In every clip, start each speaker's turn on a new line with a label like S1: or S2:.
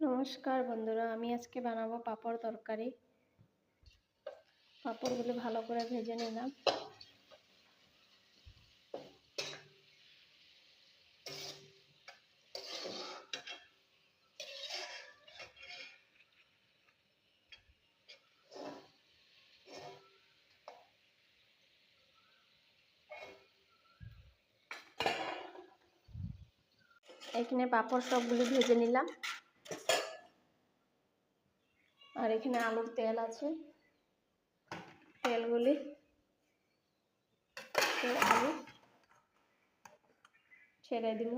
S1: নমস্কার বন্ধুরা, আমি আজকে বানাবো পাপড় তরকারি। পাঁপড়গুলো ভালো করে ভেজে নিলাম। এখানে পাপড় সবগুলো ভেজে নিলাম। আর এখানে আলুর তেল আছে। তেলগুলি আলু ছেড়ে দিব।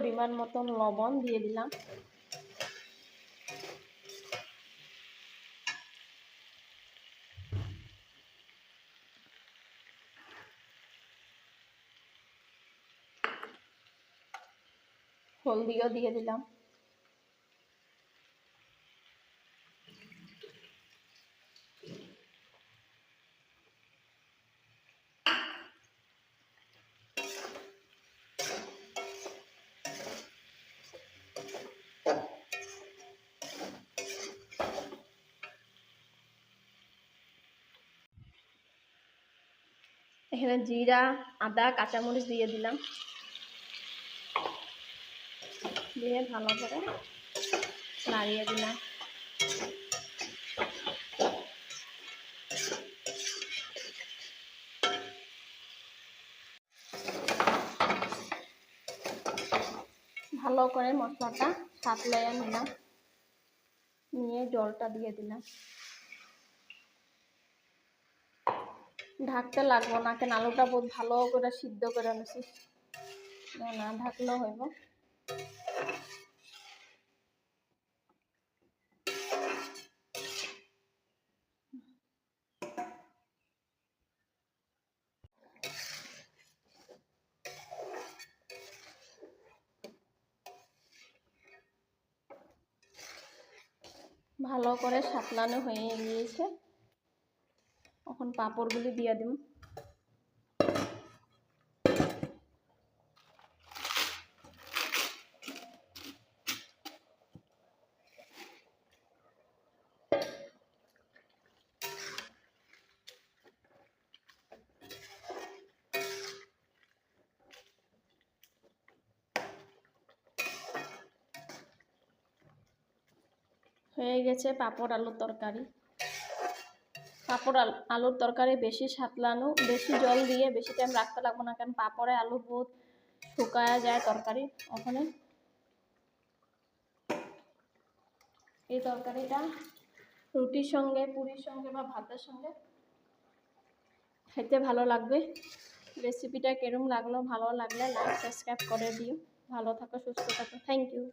S1: পরিমাণ মতন লবণ দিয়ে দিলাম। হলদিও দিয়ে দিলাম। এখানে জিরা, আদা, কাঁচামরিচ দিয়ে দিলাম। দিয়ে ভালো করে নাড়িয়ে দিলাম। ভালো করে মশলাটা সাতলাইয়া নিলাম। নিয়ে জলটা দিয়ে দিলাম। ঢাকতে লাগবো না, কেন আলুটা বহুত ভালো করে সিদ্ধ করে নিছি। না ঢাকলেও হইব। ভালো করে সাতলানো হয়ে গিয়েছে। এখন পাঁপড়গুলি দিয়ে দিন হয়ে গেছে পাঁপড় আলুর তরকারি। পাঁপড় আলুর তরকারি বেশি সাতলানো, বেশি জল দিয়ে বেশি টাইম রাখতে লাগবো না কারণ পাঁপড়ে আলু বহুত শুকায়া যায় তরকারি ওখানে। এই তরকারিটা রুটির সঙ্গে, পুরীর সঙ্গে বা ভাতের সঙ্গে খেতে ভালো লাগবে। রেসিপিটা কেরম লাগল, ভালো লাগলে লাইক সাবস্ক্রাইব করে দিও। ভালো থাকো, সুস্থ থাকো। Thank you